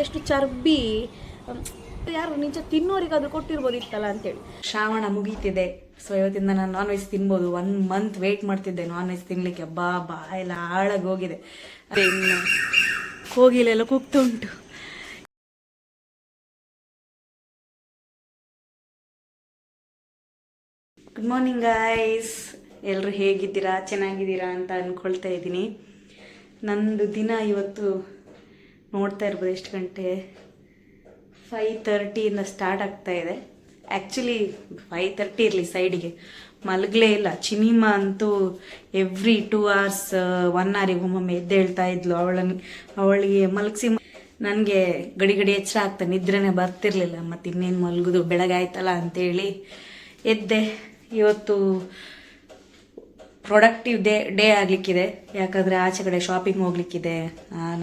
ಎಷ್ಟು ಚರ್ಬಿ ಯಾರು ನಿಜ ತಿನ್ನೋರಿಗಾದ್ರೂ ಕೊಟ್ಟಿರ್ಬೋದಿತ್ತಲ್ಲ ಅಂತೇಳಿ. ಶ್ರಾವಣ ಮುಗೀತಿದೆ. ಸೊ ಇವತ್ತಿಂದ ನಾನು ನಾನ್ ವೆಜ್ ತಿನ್ಬೋದು. ಒನ್ ಮಂತ್ ವೇಟ್ ಮಾಡ್ತಿದ್ದೆ. ನಾನ್ ವೆಜ್ ತಿನ್ಲಿಕ್ಕೆ ಬಾ ಬಾ, ಎಲ್ಲ ಹಾಳಾಗಿ ಹೋಗಿದೆ. ಕೋಗಿಲೆಲ್ಲ ಕೂಗ್ತಾ ಗುಡ್ ಮಾರ್ನಿಂಗ್ ಗಾಯ್ಸ್ ಎಲ್ಲರೂ ಹೇಗಿದ್ದೀರಾ? ಚೆನ್ನಾಗಿದ್ದೀರಾ ಅಂತ ಅನ್ಕೊಳ್ತಾ ಇದ್ದೀನಿ. ನಂದು ದಿನ ಇವತ್ತು ನೋಡ್ತಾ ಇರ್ಬೋದು ಎಷ್ಟು ಗಂಟೆ? ಫೈ ತರ್ಟಿಯಿಂದ ಸ್ಟಾರ್ಟ್ ಆಗ್ತಾ ಇದೆ. ಆ್ಯಕ್ಚುಲಿ ಫೈ ತರ್ಟಿ ಇರಲಿ ಸೈಡಿಗೆ ಮಲಗಲೇ ಇಲ್ಲ. ಚಿನಿಮಾ ಅಂತೂ ಎವ್ರಿ ಟೂ ಅವರ್ಸ್ ಒನ್ ಅವರಿಗೆ ಒಮ್ಮೊಮ್ಮೆ ಎದ್ದೇಳ್ತಾ ಇದ್ಲು. ಅವಳನ್ನು ಅವಳಿಗೆ ಮಲಗಿಸಿ ನನಗೆ ಗಡಿ ಗಡಿ ಎಚ್ಚರ ಆಗ್ತಾ ನಿದ್ರೆನೇ ಬರ್ತಿರ್ಲಿಲ್ಲ. ಮತ್ತು ಇನ್ನೇನು ಮಲಗುದು? ಬೆಳಗಾಯ್ತಲ್ಲ ಅಂತೇಳಿ ಎದ್ದೆ. ಇವತ್ತು ಪ್ರೊಡಕ್ಟಿವ್ ಡೇ ಡೇ ಆಗಲಿಕ್ಕಿದೆ. ಯಾಕಂದರೆ ಆಚೆ ಕಡೆ ಶಾಪಿಂಗ್ ಹೋಗ್ಲಿಕ್ಕಿದೆ.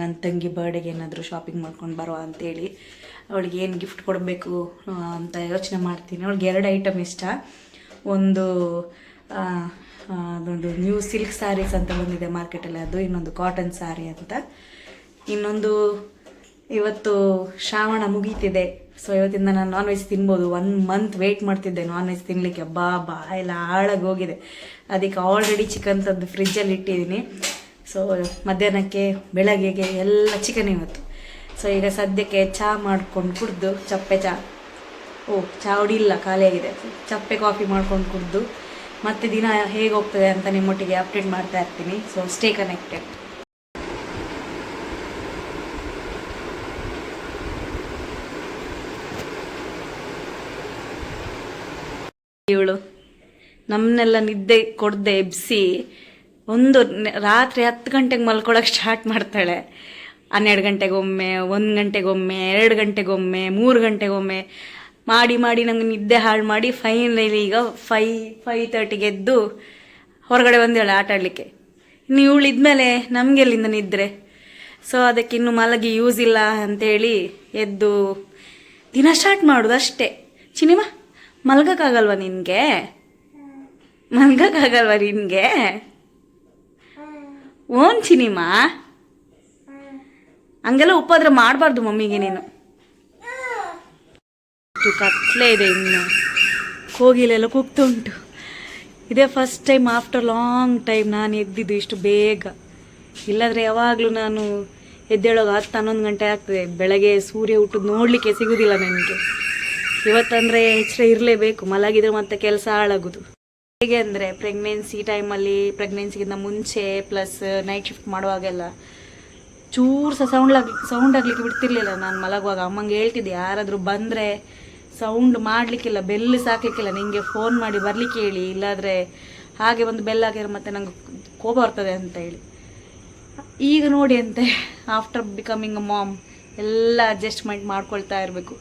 ನನ್ನ ತಂಗಿ ಬರ್ಡೇಗೆ ಏನಾದರೂ ಶಾಪಿಂಗ್ ಮಾಡ್ಕೊಂಡು ಬರುವ ಅಂತೇಳಿ. ಅವಳಿಗೆ ಏನು ಗಿಫ್ಟ್ ಕೊಡಬೇಕು ಅಂತ ಯೋಚನೆ ಮಾಡ್ತೀನಿ. ಅವಳಿಗೆ ಎರಡು ಐಟಮ್ ಇಷ್ಟ. ಒಂದು ಅದೊಂದು ನ್ಯೂ ಸಿಲ್ಕ್ ಸ್ಯಾರೀಸ್ ಅಂತ ಬಂದಿದೆ ಮಾರ್ಕೆಟಲ್ಲಿ ಅದು ಇನ್ನೊಂದು ಕಾಟನ್ ಸ್ಯಾರಿ ಅಂತ. ಇನ್ನೊಂದು, ಇವತ್ತು ಶ್ರಾವಣ ಮುಗೀತಿದೆ. ಸೊ ಇವತ್ತಿಂದ ನಾನು ನಾನ್ ವೆಜ್ ತಿನ್ಬೋದು. ಒನ್ ಮಂತ್ ವೇಟ್ ಮಾಡ್ತಿದ್ದೆ ನಾನ್ ವೆಜ್ ತಿನ್ನಲಿಕ್ಕೆ ಬಾ ಬಾ ಎಲ್ಲ ಹಾಳಾಗಿ ಹೋಗಿದೆ. ಅದಕ್ಕೆ ಆಲ್ರೆಡಿ ಚಿಕನ್ ತಂದು ಫ್ರಿಜ್ಜಲ್ಲಿ ಇಟ್ಟಿದ್ದೀನಿ. ಸೊ ಮಧ್ಯಾಹ್ನಕ್ಕೆ ಬೆಳಗ್ಗೆಗೆ ಎಲ್ಲ ಚಿಕನ್ ಇವತ್ತು. ಸೊ ಈಗ ಸದ್ಯಕ್ಕೆ ಚಹಾ ಮಾಡ್ಕೊಂಡು ಕುಡ್ದು, ಚಪ್ಪೆ ಚಹಾ ಓ ಚಹಾ ಹೊಡಿಲ್ಲ ಖಾಲಿಯಾಗಿದೆ ಚಪ್ಪೆ ಕಾಫಿ ಮಾಡ್ಕೊಂಡು ಕುಡ್ದು, ಮತ್ತೆ ದಿನ ಹೇಗೆ ಹೋಗ್ತದೆ ಅಂತ ನಿಮ್ಮೊಟ್ಟಿಗೆ ಅಪ್ಡೇಟ್ ಮಾಡ್ತಾ ಇರ್ತೀನಿ. ಸೊ ಸ್ಟೇ ಕನೆಕ್ಟೆಡ್ ಇವಳು. ನಮ್ಮನ್ನೆಲ್ಲ ನಿದ್ದೆ ಕೊಡ್ದೆ ಎಬ್ಸಿ ಒಂದು ರಾತ್ರಿ ಹತ್ತು ಗಂಟೆಗೆ ಮಲ್ಕೊಳಕ್ಕೆ ಸ್ಟಾರ್ಟ್ ಮಾಡ್ತಾಳೆ. ಹನ್ನೆರಡು ಗಂಟೆಗೊಮ್ಮೆ, ಒಂದು ಗಂಟೆಗೊಮ್ಮೆ, ಎರಡು ಗಂಟೆಗೊಮ್ಮೆ, ಮೂರು ಗಂಟೆಗೊಮ್ಮೆ ಮಾಡಿ ಮಾಡಿ ನಮ್ಗೆ ನಿದ್ದೆ ಹಾಳು ಮಾಡಿ ಫೈನಲಿ ಈಗ ಫೈ ಫೈ ತರ್ಟಿಗೆ ಎದ್ದು ಹೊರಗಡೆ ಬಂದೇಳೆ ಆಟ ಆಡಲಿಕ್ಕೆ. ಇನ್ನು ಇವಳು ಇದ್ಮೇಲೆ ನಮಗೆಲ್ಲಿಂದ ನಿದ್ರೆ? ಸೊ ಅದಕ್ಕೆ ಇನ್ನು ಮಲಗಿ ಯೂಸ್ ಇಲ್ಲ ಅಂತೇಳಿ ಎದ್ದು ದಿನ ಸ್ಟಾರ್ಟ್ ಮಾಡೋದು ಅಷ್ಟೇ ಚಿನಿಮಾ ಮಲ್ಗಕ್ಕಾಗಲ್ವಾ ನಿನಗೆ? ಮಲ್ಗಕ್ಕಾಗಲ್ವ ನಿನಗೆ? ಓನ್ ಚಿನಿಮಾ? ಹಂಗೆಲ್ಲ ಉಪ್ಪಾದ್ರೆ ಮಾಡಬಾರ್ದು ಮಮ್ಮಿಗೆ ನೀನು. ಕತ್ಲೇ ಇದೆ ಇನ್ನು. ಕೋಗಿಲೆಲ್ಲ ಕೂಗ್ತಾ ಉಂಟು ಇದೇ first time after long time ನಾನು ಎದ್ದಿದ್ದು ಇಷ್ಟು ಬೇಗ. ಇಲ್ಲಾಂದರೆ ಯಾವಾಗಲೂ ನಾನು ಎದ್ದೇಳೋಗ ಹತ್ತು ಹನ್ನೊಂದು ಗಂಟೆ ಆಗ್ತದೆ. ಬೆಳಗ್ಗೆ ಸೂರ್ಯ ಹುಟ್ಟುದು ನೋಡಲಿಕ್ಕೆ ಸಿಗೋದಿಲ್ಲ ನನಗೆ. ಇವತ್ತಂದರೆ ಎಚ್ಚರ ಇರಲೇಬೇಕು. ಮಲಗಿದ್ರೆ ಮತ್ತೆ ಕೆಲಸ ಹಾಳಾಗುದು. ಹೇಗೆ ಅಂದ್ರೆ ಪ್ರೆಗ್ನೆನ್ಸಿ ಟೈಮಲ್ಲಿ ಪ್ರೆಗ್ನೆನ್ಸಿಗಿಂತ ಮುಂಚೆ ಪ್ಲಸ್ ನೈಟ್ ಶಿಫ್ಟ್ ಮಾಡುವಾಗೆಲ್ಲ ಚೂರು ಸಹ ಸೌಂಡ್ ಸೌಂಡ್ ಆಗ್ಲಿಕ್ಕೆ ಬಿಡ್ತಿರ್ಲಿಲ್ಲ ನಾನು ಮಲಗುವಾಗ. ಅಮ್ಮಂಗೆ ಹೇಳ್ತಿದ್ದೆ, ಯಾರಾದರೂ ಬಂದ್ರೆ ಸೌಂಡ್ ಮಾಡ್ಲಿಕ್ಕಿಲ್ಲ ಬೆಲ್ ಸಾಕ್ಲಿಕ್ಕಿಲ್ಲ. ನಿಂಗೆ ಫೋನ್ ಮಾಡಿ ಬರ್ಲಿಕ್ಕೆ ಹೇಳಿ, ಇಲ್ಲಾದ್ರೆ ಹಾಗೆ ಒಂದು ಬೆಲ್ ಹಾಕಿದ್ರೆ ಮತ್ತೆ ನಂಗೆ ಕೋಪ ಬರ್ತದೆ ಅಂತ ಹೇಳಿ. ಈಗ ನೋಡಿ ಅಂತೆ ಆಫ್ಟರ್ ಬಿಕಮಿಂಗ್ ಅ ಮಾಮ್ ಎಲ್ಲ ಅಡ್ಜಸ್ಟ್ಮೆಂಟ್ ಮಾಡ್ಕೊಳ್ತಾ ಇರಬೇಕು.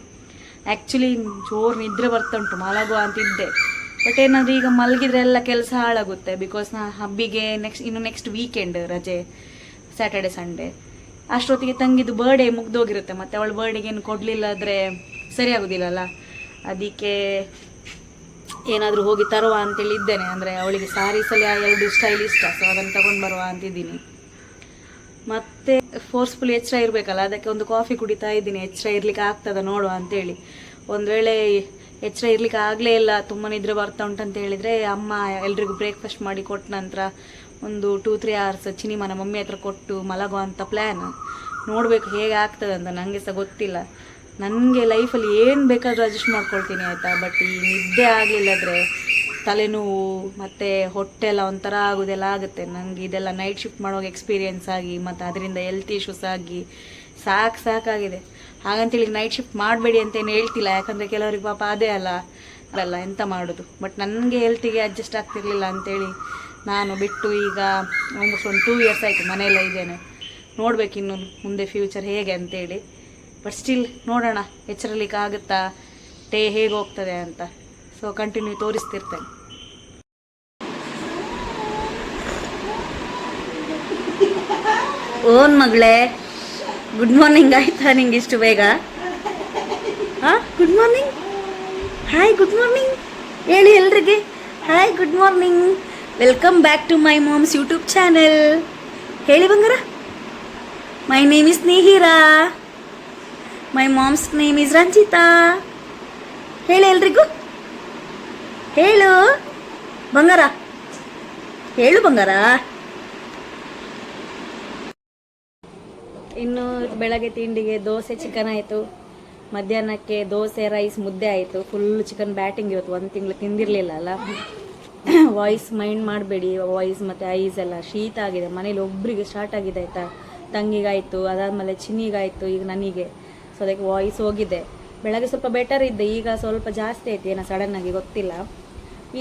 ಆ್ಯಕ್ಚುಲಿ ಜೋರು ನಿದ್ರೆ ಬರ್ತಾ ಉಂಟು, ಮಲಗುವ ಅಂತಿದ್ದೆ ಬಟ್ ಏನಾದರೂ ಈಗ ಮಲಗಿದ್ರೆ ಎಲ್ಲ ಕೆಲಸ ಹಾಳಾಗುತ್ತೆ ಬಿಕಾಸ್ ನಾ ಹಬ್ಬಿಗೆ ನೆಕ್ಸ್ಟ್ ಇನ್ನು ನೆಕ್ಸ್ಟ್ ವೀಕೆಂಡ್ ರಜೆ ಸ್ಯಾಟರ್ಡೆ ಸಂಡೇ ಅಷ್ಟೊತ್ತಿಗೆ ತಂಗಿದ್ದು ಬರ್ಡೇ ಮುಗ್ದೋಗಿರುತ್ತೆ, ಮತ್ತೆ ಅವಳು ಬರ್ಡೇಗೆ ಏನು ಕೊಡಲಿಲ್ಲ ಆದರೆ ಸರಿಯಾಗೋದಿಲ್ಲಲ್ಲ ಅದಕ್ಕೆ ಏನಾದರೂ ಹೋಗಿ ತರುವ ಅಂತೇಳಿ ಇದ್ದೇನೆ, ಅಂದರೆ ಅವಳಿಗೆ ಸಾರೀಸಲ್ಲಿ ಎರಡು ಸ್ಟೈಲ್ ಇಷ್ಟ ಸೊ ಅದನ್ನು ತಗೊಂಡು ಬರುವ ಅಂತಿದ್ದೀನಿ ಮತ್ತೆ ಫೋರ್ಸ್ಫುಲ್ ಎಚ್ಚರ ಇರಬೇಕಲ್ಲ, ಅದಕ್ಕೆ ಒಂದು ಕಾಫಿ ಕುಡಿತಾ ಇದ್ದೀನಿ, ಎಚ್ಚರ ಇರ್ಲಿಕ್ಕೆ ಆಗ್ತದ ನೋಡುವ ಅಂತೇಳಿ. ಒಂದು ವೇಳೆ ಎಚ್ಚರ ಇರ್ಲಿಕ್ಕೆ ಆಗಲೇ ಇಲ್ಲ, ತುಂಬ ನಿದ್ರೆ ಬರ್ತಾ ಉಂಟಂತ ಹೇಳಿದರೆ, ಅಮ್ಮ ಎಲ್ರಿಗೂ ಬ್ರೇಕ್ಫಾಸ್ಟ್ ಮಾಡಿ ಕೊಟ್ಟ ನಂತರ ಒಂದು ಟೂ ತ್ರೀ ಅವರ್ಸ್ ಚಿನಿಮನ ಮಮ್ಮಿ ಹತ್ರ ಕೊಟ್ಟು ಮಲಗೋ ಅಂತ ಪ್ಲ್ಯಾನ್ ನೋಡಬೇಕು ಹೇಗೆ ಆಗ್ತದೆ ಅಂತ ನನಗೆ ಸಹ ಗೊತ್ತಿಲ್ಲ. ನನಗೆ ಲೈಫಲ್ಲಿ ಏನು ಬೇಕಾದರೂ ಅಡ್ಜಸ್ಟ್ ಮಾಡ್ಕೊಳ್ತೀನಿ ಆಯಿತಾ ಬಟ್ ಈ ನಿದ್ದೆ ಆಗಲಿಲ್ಲದ್ರೆ ತಲೆನೋವು, ಮತ್ತು ಹೊಟ್ಟೆ ಎಲ್ಲ ಒಂಥರ ಆಗೋದೆಲ್ಲ ಆಗುತ್ತೆ. ನನಗೆ ಇದೆಲ್ಲ ನೈಟ್ ಶಿಫ್ಟ್ ಮಾಡೋವಾಗ ಎಕ್ಸ್ಪೀರಿಯೆನ್ಸ್ ಆಗಿ, ಮತ್ತು ಅದರಿಂದ ಹೆಲ್ತ್ ಇಶ್ಯೂಸ್ ಆಗಿ ಸಾಕು ಸಾಕಾಗಿದೆ ಹಾಗಂತೇಳಿ ನೈಟ್ ಶಿಫ್ಟ್ ಮಾಡಬೇಡಿ ಅಂತೇನು ಹೇಳ್ತಿಲ್ಲ. ಯಾಕಂದರೆ ಕೆಲವರಿಗೆ ಪಾಪ ಅದೇ ಅಲ್ಲ. ಅಲ್ಲ ಎಂತ ಮಾಡೋದು? ಬಟ್ ನನಗೆ ಹೆಲ್ತಿಗೆ ಅಡ್ಜಸ್ಟ್ ಆಗ್ತಿರ್ಲಿಲ್ಲ ಅಂತೇಳಿ ನಾನು ಬಿಟ್ಟು ಈಗ ಆಲ್ಮೋಸ್ಟ್ ಒಂದು ಟೂ ಇಯರ್ಸ್ ಆಯಿತು ಮನೆಯಲ್ಲೇ ಇದ್ದೇನೆ. ನೋಡ್ಬೇಕು ಇನ್ನು ಮುಂದೆ ಫ್ಯೂಚರ್ ಹೇಗೆ ಅಂತೇಳಿ. ಬಟ್ ಸ್ಟಿಲ್ ನೋಡೋಣ, ಎಚ್ಚರಲಿಕ್ಕೆ ಆಗುತ್ತಾ? ಟೇ ಹೇಗೆ ಹೋಗ್ತದೆ ಅಂತ. ಸೊ ಕಂಟಿನ್ಯೂ ತೋರಿಸ್ತಿರ್ತೇನೆ. ಓನ್ ಮಗಳೇ. ಗುಡ್ ಮಾರ್ನಿಂಗ್ ಆಯ್ತಾ ನಿಂಗೆ ಇಷ್ಟು ಬೇಗ? ಹಾಂ good morning hi good morning ಹೇಳಿ ಎಲ್ರಿಗೆ? Hi good morning welcome back to my mom's YouTube channel ಹೇಳಿ ಬಂಗಾರ. My name is Snehira my mom's name is Ranjitha ಹೇಳಿ ಎಲ್ರಿಗೂ? ಹೇಳು. ಬಂಗಾರ. ಹೇಳು ಬಂಗಾರ. ಇನ್ನು ಬೆಳಗ್ಗೆ ತಿಂಡಿಗೆ ದೋಸೆ ಚಿಕನ್ ಆಯಿತು. ಮಧ್ಯಾಹ್ನಕ್ಕೆ ದೋಸೆ ರೈಸ್ ಮುದ್ದೆ ಆಯಿತು. ಫುಲ್ ಚಿಕನ್ ಬ್ಯಾಟಿಂಗ್ ಇವತ್ತು ಒಂದು ತಿಂಗಳು ತಿಂದಿರಲಿಲ್ಲ ಅಲ್ಲ? ವಾಯ್ಸ್ ಮೈಂಡ್ ಮಾಡಬೇಡಿ ವಾಯ್ಸ್ ಮತ್ತು ಐಸ್ ಎಲ್ಲ ಶೀತ ಆಗಿದೆ. ಮನೇಲಿ ಒಬ್ಬರಿಗೆ ಸ್ಟಾರ್ಟ್ ಆಗಿದೆ ಆಯಿತಾ? ತಂಗಿಗಾಯಿತು, ಅದಾದಮೇಲೆ ಚಿನ್ನಿಗಾಯಿತು, ಈಗ ನನಗೆ. ಸೊ ಅದಕ್ಕೆ ವಾಯ್ಸ್ ಹೋಗಿದೆ. ಬೆಳಗ್ಗೆ ಸ್ವಲ್ಪ ಬೆಟರ್ ಇದ್ದೆ, ಈಗ ಸ್ವಲ್ಪ ಜಾಸ್ತಿ ಆಯ್ತು. ಏನೋ ಸಡನ್ನಾಗಿ ಗೊತ್ತಿಲ್ಲ.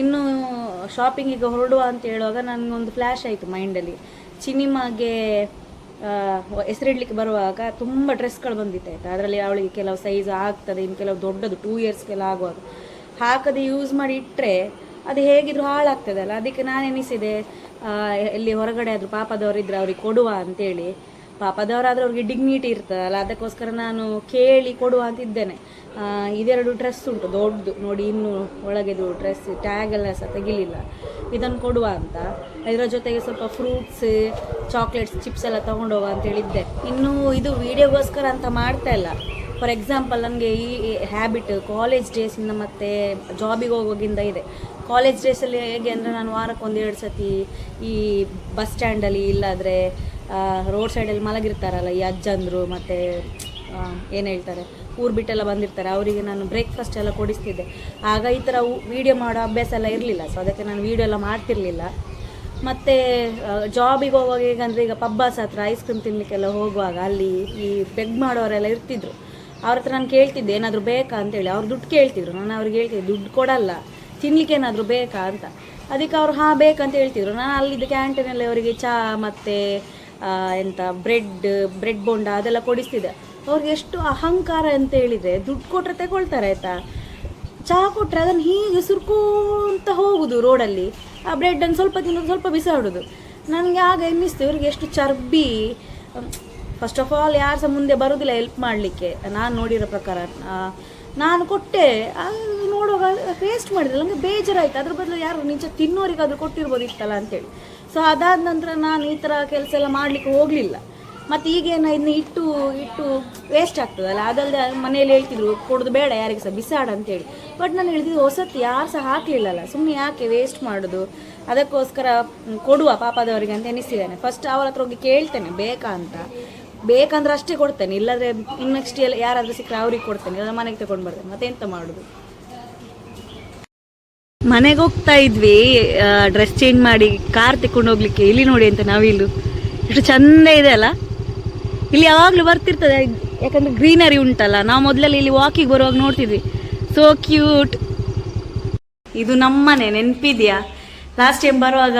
ಇನ್ನು ಶಾಪಿಂಗಿಗೆ ಹೊರಡುವ ಅಂತ ಹೇಳುವಾಗ ನನಗೊಂದು ಫ್ಲ್ಯಾಶ್ ಆಯಿತು ಮೈಂಡಲ್ಲಿ ಚಿನಿಮಾಗೆ ಹೆಸರಿಡ್ಲಿಕ್ಕೆ ಬರುವಾಗ ತುಂಬ ಡ್ರೆಸ್ಗಳು ಬಂದಿತ್ತು, ಆಯ್ತಾ? ಅದರಲ್ಲಿ ಅವಳಿಗೆ ಕೆಲವು ಸೈಜ್ ಆಗ್ತದೆ, ಇನ್ನು ಕೆಲವು ದೊಡ್ಡದು ಟೂ ಇಯರ್ಸ್ಗೆಲ್ಲ ಆಗುವಾಗ. ಹಾಕದೆ ಯೂಸ್ ಮಾಡಿ ಇಟ್ಟರೆ ಅದು ಹೇಗಿದ್ರು ಹಾಳಾಗ್ತದಲ್ಲ? ಅದಕ್ಕೆ ನಾನು ಎನಿಸಿದೆ ಎಲ್ಲಿ ಹೊರಗಡೆ ಆದರೂ ಪಾಪದವರಿದ್ರೆ ಅವ್ರಿಗೆ ಕೊಡುವ ಅಂತೇಳಿ. ಪಾಪದವರಾದ್ರೆ ಅವ್ರಿಗೆ ಡಿಗ್ನಿಟಿ ಇರ್ತದಲ್ಲ, ಅದಕ್ಕೋಸ್ಕರ ನಾನು ಕೇಳಿ ಕೊಡುವ ಅಂತ ಇದ್ದೇನೆ. ಇದೆರಡು ಡ್ರೆಸ್ ಉಂಟು, ದೊಡ್ಡದು. ನೋಡಿ, ಇನ್ನು ಒಳಗೆದು ಡ್ರೆಸ್ ಟ್ಯಾಗ್ ಎಲ್ಲ ಸಹ ತೆಗಿಲಿಲ್ಲ. ಇದನ್ನು ಕೊಡುವ ಅಂತ. ಇದರ ಜೊತೆಗೆ ಸ್ವಲ್ಪ ಫ್ರೂಟ್ಸ್ ಚಾಕ್ಲೇಟ್ಸ್ ಚಿಪ್ಸ್ ಎಲ್ಲ ತೊಗೊಂಡೋಗ ಅಂತ ಹೇಳಿದ್ದೆ. ಇನ್ನು ಇದು ವಿಡಿಯೋಗೋಸ್ಕರ ಅಂತ ಮಾಡ್ತಾ ಇಲ್ಲ. ಫಾರ್ ಎಕ್ಸಾಂಪಲ್ ನನಗೆ ಈ ಹ್ಯಾಬಿಟ್ ಕಾಲೇಜ್ ಡೇಸಿಂದ ಮತ್ತು ಜಾಬಿಗೆ ಹೋಗೋಗಿಂದ ಇದೆ. ಕಾಲೇಜ್ ಡೇಸಲ್ಲಿ ಹೇಗೆ ಅಂದರೆ, ನಾನು ವಾರಕ್ಕೆ ಒಂದೆರಡು ಸತಿ ಈ ಬಸ್ ಸ್ಟ್ಯಾಂಡಲ್ಲಿ ಇಲ್ಲಾದರೆ ರೋಡ್ ಸೈಡಲ್ಲಿ ಮಲಗಿರ್ತಾರಲ್ಲ ಈ ಅಜ್ಜಂದರು ಮತ್ತು ಏನು ಹೇಳ್ತಾರೆ, ಊರು ಬಿಟ್ಟೆಲ್ಲ ಬಂದಿರ್ತಾರೆ, ಅವರಿಗೆ ನಾನು ಬ್ರೇಕ್ಫಾಸ್ಟ್ ಎಲ್ಲ ಕೊಡಿಸ್ತಿದ್ದೆ. ಆಗ ಈ ಥರ ವೀಡಿಯೋ ಮಾಡೋ ಅಭ್ಯಾಸ ಎಲ್ಲ ಇರಲಿಲ್ಲ ಸೊ ಅದಕ್ಕೆ ನಾನು ವೀಡಿಯೋ ಎಲ್ಲ ಮಾಡ್ತಿರ್ಲಿಲ್ಲ. ಮತ್ತು ಜಾಬಿಗೆ ಹೋಗುವಾಗ ಹೇಗಂದರೆ, ಈಗ ಪಬ್ಬಾಸ್ ಹತ್ರ ಐಸ್ ಕ್ರೀಮ್ ತಿನ್ನಲಿಕ್ಕೆಲ್ಲ ಹೋಗುವಾಗ ಅಲ್ಲಿ ಈ ಬೆಗ್ ಮಾಡೋರೆಲ್ಲ ಇರ್ತಿದ್ರು. ಅವ್ರ ಹತ್ರ ನಾನು ಕೇಳ್ತಿದ್ದೆ, ಏನಾದರೂ ಬೇಕಾ ಅಂತೇಳಿ ಅವ್ರು ದುಡ್ಡು ಕೇಳ್ತಿದ್ರು, ನಾನು ಅವ್ರಿಗೆ ಹೇಳ್ತಿದ್ದೆ, ದುಡ್ಡು ಕೊಡಲ್ಲ, ತಿನ್ಲಿಕ್ಕೆ ಏನಾದರೂ ಬೇಕಾ? ಅಂತ. ಅದಕ್ಕೆ ಅವ್ರು, ಹಾಂ, ಬೇಕಂತ ಹೇಳ್ತಿದ್ರು. ನಾನು ಅಲ್ಲಿದ್ದ ಕ್ಯಾಂಟೀನಲ್ಲಿ ಅವರಿಗೆ ಚಹಾ ಮತ್ತು ಎಂತ ಬ್ರೆಡ್ ಬ್ರೆಡ್ ಬೋಂಡ ಅದೆಲ್ಲ ಕೊಡಿಸ್ತಿದ್ದೆ ಅವ್ರಿಗೆ ಎಷ್ಟು ಅಹಂಕಾರ ಅಂತ ಹೇಳಿದರೆ ದುಡ್ಡು ಕೊಟ್ಟರೆ ತಗೊಳ್ತಾರೆ, ಆಯಿತಾ? ಚಹಾ ಕೊಟ್ಟರೆ ಅದನ್ನು ಹೀಗೆ ಸುರ್ಕೋಂತ ಹೋಗುದು ರೋಡಲ್ಲಿ. ಆ ಬ್ರೆಡನ್ನು ಸ್ವಲ್ಪ ತಿನ್ನೋದು, ಸ್ವಲ್ಪ ಬಿಸಾಡೋದು. ನನಗೆ ಆಗ ಎನ್ನಿಸ್ತು, ಇವ್ರಿಗೆ ಎಷ್ಟು ಚರ್ಬಿ. ಫಸ್ಟ್ ಆಫ್ ಆಲ್ ಯಾರು ಸಹ ಮುಂದೆ ಬರೋದಿಲ್ಲ ಹೆಲ್ಪ್ ಮಾಡಲಿಕ್ಕೆ. ನಾನು ನೋಡಿರೋ ಪ್ರಕಾರ ನಾನು ಕೊಟ್ಟೆ. ನೋಡುವಾಗ ವೇಸ್ಟ್ ಮಾಡಿದ್ರೆ. ನನಗೆ ಬೇಜಾರಾಯ್ತು. ಅದ್ರ ಬದಲು ಯಾರು ನಿಜ ತಿನ್ನೋರಿಗಾದ್ರೂ ಕೊಟ್ಟಿರ್ಬೋದಿತ್ತಲ್ಲ ಅಂತೇಳಿ. ಸೊ ಅದಾದ ನಂತರ ನಾನು ಈ ಥರ ಕೆಲಸ ಎಲ್ಲ ಮಾಡಲಿಕ್ಕೆ ಹೋಗಲಿಲ್ಲ. ಮತ್ತು ಈಗೇನು ಇದನ್ನ ಇಟ್ಟು ಇಟ್ಟು ವೇಸ್ಟ್ ಆಗ್ತದಲ್ಲ ಅದಲ್ಲದೆ ಮನೇಲಿ ಹೇಳ್ತಿದ್ರು, ಕೊಡೋದು ಬೇಡ, ಯಾರಿಗೆ ಸಹ, ಬಿಸಾಡ ಅಂತೇಳಿ. ಬಟ್ ನಾನು ಹೇಳಿದ್ದು ಹೊಸತ್ತು ಯಾರು ಸಹ ಹಾಕಲಿಲ್ಲಲ್ಲ ಸುಮ್ಮನೆ ಯಾಕೆ ವೇಸ್ಟ್ ಮಾಡೋದು? ಅದಕ್ಕೋಸ್ಕರ ಕೊಡುವ ಪಾಪದವರಿಗೆ ಅಂತ ಎನಿಸಿದ್ದೇನೆ ಫಸ್ಟ್ ಅವರ ಹತ್ರ ಹೋಗಿ ಕೇಳ್ತೇನೆ, ಬೇಕಾ ಅಂತ? ಬೇಕಂದ್ರೆ ಅಷ್ಟೇ ಕೊಡ್ತೇನೆ, ಇಲ್ಲಾಂದರೆ ಇನ್ನೆಕ್ಸ್ಟ್ ಎಲ್ಲ ಯಾರಾದರೂ ಸಿಕ್ಕರೆ ಅವ್ರಿಗೆ ಕೊಡ್ತೇನೆ, ಇಲ್ಲ ಮನೆಗೆ ತಗೊಂಡು ಬರ್ತೇನೆ ಮತ್ತೆ ಎಂತ ಮಾಡೋದು? ಮನೆಗೆ ಹೋಗ್ತಾ ಇದ್ವಿ ಡ್ರೆಸ್ ಚೇಂಜ್ ಮಾಡಿ ಕಾರ್ ತಕೊಂಡು ಹೋಗ್ಲಿಕ್ಕೆ. ಇಲ್ಲಿ ನೋಡಿ ಅಂತ ನಾವಿಲ್ಲು ಎಷ್ಟು ಚಂದ ಇದೆ ಅಲ್ಲ? ಇಲ್ಲಿ ಯಾವಾಗಲೂ ಬರ್ತಿರ್ತದೆ, ಯಾಕಂದ್ರೆ ಗ್ರೀನರಿ ಉಂಟಲ್ಲ. ನಾವು ಮೊದಲಲ್ಲಿ ಇಲ್ಲಿ ವಾಕಿಗೆ ಬರುವಾಗ ನೋಡ್ತಿದ್ವಿ. ಸೋ ಕ್ಯೂಟ್ ಇದು ನಮ್ಮನೆ ನೆನ್ಪಿದ್ಯಾ? ಲಾಸ್ಟ್ ಟೈಮ್ ಬರುವಾಗ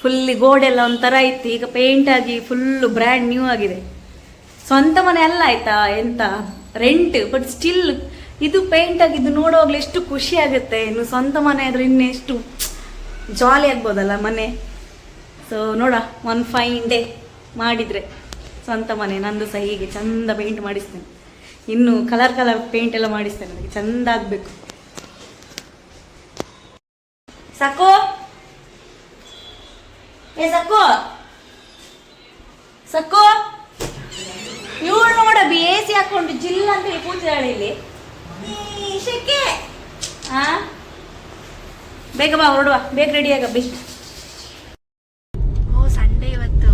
ಫುಲ್ ಗೋಡೆಲ್ಲ ಒಂಥರ ಇತ್ತು. ಈಗ ಪೇಂಟ್ ಆಗಿ ಫುಲ್ಲು ಬ್ರ್ಯಾಂಡ್ ನ್ಯೂ ಆಗಿದೆ. ಸ್ವಂತ ಮನೆ ಅಲ್ಲ ಆಯ್ತಾ ಎಂತ? ರೆಂಟ್ ಬಟ್ ಸ್ಟಿಲ್ ಇದು ಪೇಂಟ್ ಆಗಿದ್ದು ನೋಡುವಾಗ್ಲೂ ಎಷ್ಟು ಖುಷಿ ಆಗುತ್ತೆ. ಇನ್ನು ಸ್ವಂತ ಮನೆ ಆದ್ರೆ ಇನ್ನೆಷ್ಟು ಜಾಲಿ ಆಗ್ಬೋದಲ್ಲ ಮನೆ. ಸೊ ನೋಡ ಒನ್ ಫೈನ್ ಡೇ ಮಾಡಿದ್ರೆ ಸ್ವಂತ ಮನೆ. ನಂದು ಸಹ ಹೀಗೆ, ಚಂದ ಪೇಂಟ್ ಮಾಡಿಸ್ತೇನೆ. ಇನ್ನು ಕಲರ್ ಕಲರ್ ಪೇಂಟ್ ಎಲ್ಲ ಮಾಡಿಸ್ತೇನೆ ನನಗೆ ಚಂದ ಆಗಬೇಕು. ಸಾಕೋ? ಏ, ಸಾಕೋ? ಸಕ್ಕೋ ಇವಳು ನೋಡ ಬಿ ಎ ಸಿ ಹಾಕೊಂಡು ಜಿಲ್ಲ ಅಂತ ಹೇಳಿ ಕೂತಿದ್ದಾಳೆ ಇಲ್ಲಿ. ಈ ಶೆಕೆ. ಆ? ಬೇಗ ಬಾ ಹೊರಡುವ. ಬೇಗ ರೆಡಿ ಆಗ ಬಿ. ಓ ಸಂಡೇ ಇವತ್ತು.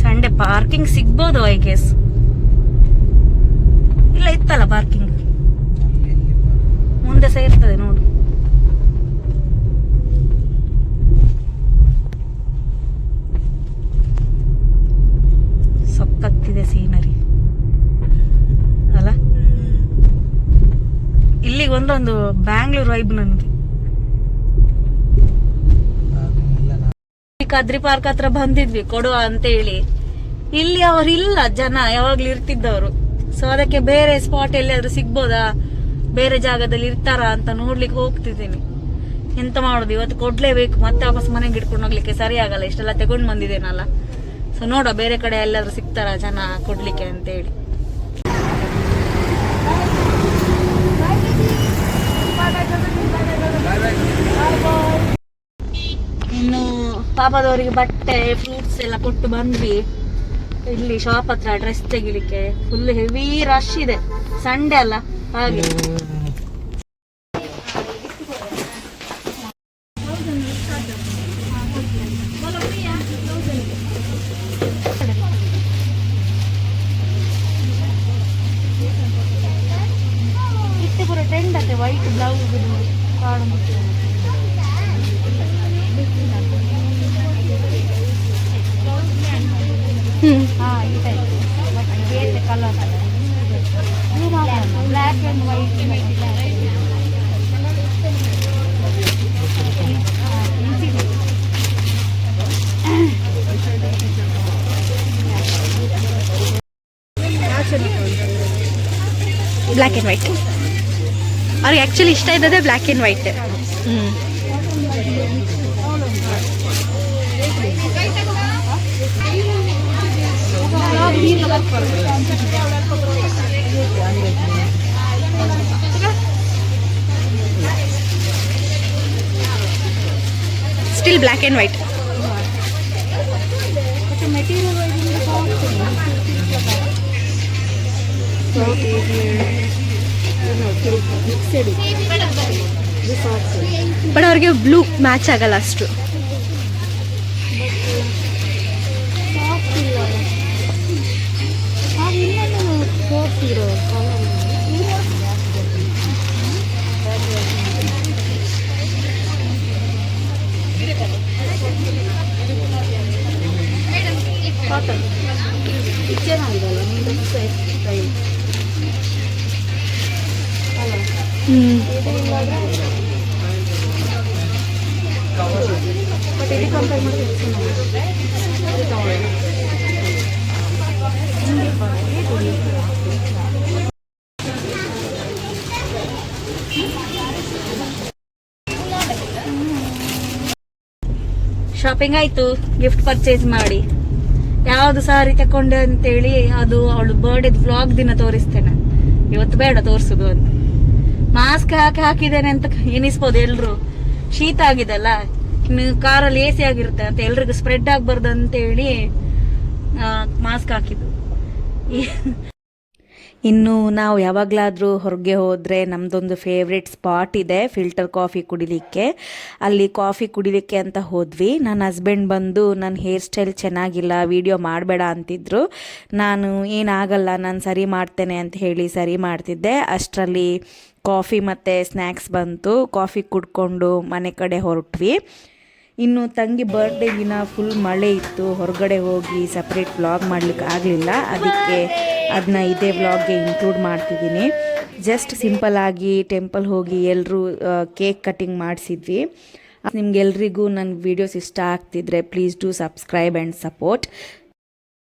ಸಂಡೇ ಪಾರ್ಕಿಂಗ್ ಸಿಗ್ಬೋದು ಐ ಗೆಸ್ ಇಲ್ಲ ಇತ್ತಲ್ಲ ಪಾರ್ಕಿಂಗ್ ಮುಂದೆ ಸಹ ಇರ್ತದೆ ನೋಡು. ಬ್ಯಾಂಗ್ಳೂರ್ ವೈಬ್ ನನಗೆ. ಕದ್ರಿ ಪಾರ್ಕ್ ಹತ್ರ ಬಂದಿದ್ವಿ, ಕೊಡುವ ಅಂತ ಹೇಳಿ ಇಲ್ಲಿ ಅವ್ರು ಇಲ್ಲ ಜನ, ಯಾವಾಗ್ಲೂ ಇರ್ತಿದ್ದವರು. ಸೊ ಅದಕ್ಕೆ ಬೇರೆ ಸ್ಪಾಟ್ ಎಲ್ಲಿಯಾದ್ರೂ ಸಿಗ್ಬೋದಾ? ಬೇರೆ ಜಾಗದಲ್ಲಿ ಇರ್ತಾರಾ ಅಂತ ನೋಡ್ಲಿಕ್ಕೆ ಹೋಗ್ತಿದ್ದೀನಿ. ಎಂತ ಮಾಡೋದು? ಇವತ್ತು ಕೊಡ್ಲೇಬೇಕು, ಮತ್ತೆ ವಾಪಸ್ ಮನೆಗೆ ಹಿಡ್ಕೊಂಡು ಹೋಗ್ಲಿಕ್ಕೆ ಸರಿ ಆಗಲ್ಲ ಇಷ್ಟೆಲ್ಲ ತಗೊಂಡು ಬಂದಿದ್ದೇನಲ್ಲ. ಸೊ ನೋಡುವ, ಬೇರೆ ಕಡೆ ಎಲ್ಲಾದ್ರೂ ಸಿಗ್ತಾರಾ ಜನ ಕೊಡ್ಲಿಕ್ಕೆ ಅಂತ ಹೇಳಿ ಇನ್ನು ಪಾಪದವರಿಗೆ ಬಟ್ಟೆ ಫ್ರೂಟ್ಸ್ ಎಲ್ಲ ಕೊಟ್ಟು ಬಂದ್ವಿ. ಇಲ್ಲಿ ಶಾಪ್ ಹತ್ರ ಡ್ರೆಸ್ ತೆಗಿಲಿಕ್ಕೆ ಫುಲ್ ಹೆವಿ ರಶ್ ಇದೆ. ಸಂಡೆ ಅಲ್ಲ, ಹಾಗೆ. ಪೂರ ಟ್ರೆಂಡ್ ಅದೇ ವೈಟ್ ಬ್ಲೌಸ್ ಕಾಡು ಹಾ ಈ ಟೈಪ್ ಬೇರೆ colour black and white black and white ಅವ್ರಿಗೆ ಆ್ಯಕ್ಚುಲಿ ಇಷ್ಟ ಇದ್ದದೆ ಬ್ಲ್ಯಾಕ್ ಆ್ಯಂಡ್ ವೈಟ್ ಹ್ಞೂ still black and white material but ಅವ್ರಿಗೆ ಬ್ಲೂ ಮ್ಯಾಚ್ ಆಗಲ್ಲ ಅಷ್ಟು ತೋರಿಸಿರೋ ಕಾಟನ್ ಚೆನ್ನಾಗಿದಲ್ಲ ನೀನು ಸ್ಟೈಲ್ ಅಲ್ಲ ಹ್ಞೂ ಇದು ಇಲ್ಲಾದ್ರೆ ಬಟ್ ಇದು ಕಂಪೇರ್ ಮಾಡಿದ್ರೆ ಇದು ಚೆನ್ನಾಗಿದೆ ಇದು ತಗೊಳ್ಳಿ. ಹಿಂಗೆ ಬರುತ್ತೆ, ಇದು ಹೀಗೆ. ಶಾಪಿಂಗ್ ಆಯ್ತು ಗಿಫ್ಟ್ ಪರ್ಚೇಸ್ ಮಾಡಿ. ಯಾವ್ದು ಸಾರಿ ತಕೊಂಡೆ ಅಂತೇಳಿ ಅದು ಅವಳು ಬರ್ಡೇ ಬ್ಲಾಗ್ ದಿನ ತೋರಿಸ್ತೇನೆ. ಇವತ್ತು ಬೇಡ ತೋರಿಸುದು ಅಂತ. ಮಾಸ್ಕ್ ಹಾಕಿ ಹಾಕಿದ್ದೇನೆ ಅಂತ ಎನಿಸ್ಬೋದು ಎಲ್ರು. ಶೀತ ಆಗಿದಲ್ಲ ಇನ್ನು ಕಾರಲ್ಲಿ ಎ ಸಿ ಆಗಿರುತ್ತೆ ಅಂತ ಎಲ್ರಿಗೂ ಸ್ಪ್ರೆಡ್ ಆಗ್ಬಾರ್ದು ಅಂತೇಳಿ ಮಾಸ್ಕ್ ಹಾಕಿದ್ದು. ಇನ್ನು ನಾವು ಯಾವಾಗಲಾದರೂ ಹೊರಗೆ ಹೋದರೆ ನಮ್ಮದೊಂದು ಫೇವ್ರೆಟ್ ಸ್ಪಾಟ್ ಇದೆ ಫಿಲ್ಟರ್ ಕಾಫಿ ಕುಡಿಲಿಕ್ಕೆ. ಅಲ್ಲಿ ಕಾಫಿ ಕುಡಿಲಿಕ್ಕೆ ಅಂತ ಹೋದ್ವಿ. ನನ್ನ ಹಸ್ಬೆಂಡ್ ಬಂದು ನನ್ನ ಹೇರ್ ಸ್ಟೈಲ್ ಚೆನ್ನಾಗಿಲ್ಲ ವಿಡಿಯೋ ಮಾಡಬೇಡ ಅಂತಿದ್ರು. ನಾನು, ಏನಾಗಲ್ಲ, ನಾನು ಸರಿ ಮಾಡ್ತೇನೆ ಅಂತ ಹೇಳಿ ಸರಿ ಮಾಡ್ತಿದ್ದೆ. ಅಷ್ಟರಲ್ಲಿ ಕಾಫಿ ಮತ್ತು ಸ್ನ್ಯಾಕ್ಸ್ ಬಂತು. ಕಾಫಿ ಕುಡ್ಕೊಂಡು ಮನೆ ಕಡೆ ಹೊರಟ್ವಿ. ಇನ್ನು ತಂಗಿ ಬರ್ಡೇ ದಿನ ಫುಲ್ ಮಳೆ ಇತ್ತು. ಹೊರಗಡೆ ಹೋಗಿ ಸಪ್ರೇಟ್ ಬ್ಲಾಗ್ ಮಾಡ್ಲಿಕ್ಕೆ ಆಗಲಿಲ್ಲ ಅದಕ್ಕೆ ಅದನ್ನ ಇದೇ ವ್ಲಾಗ್ಗೆ ಇನ್ಕ್ಲೂಡ್ ಮಾಡ್ತಿದ್ದೀನಿ. ಜಸ್ಟ್ ಸಿಂಪಲ್ ಆಗಿ ಟೆಂಪಲ್ ಹೋಗಿ ಎಲ್ಲರೂ ಕೇಕ್ ಕಟಿಂಗ್ ಮಾಡಿಸಿದ್ವಿ. ನಿಮ್ಗೆಲ್ರಿಗೂ ನನ್ನ ವೀಡಿಯೋಸ್ ಇಷ್ಟ ಆಗ್ತಿದ್ರೆ please do subscribe and support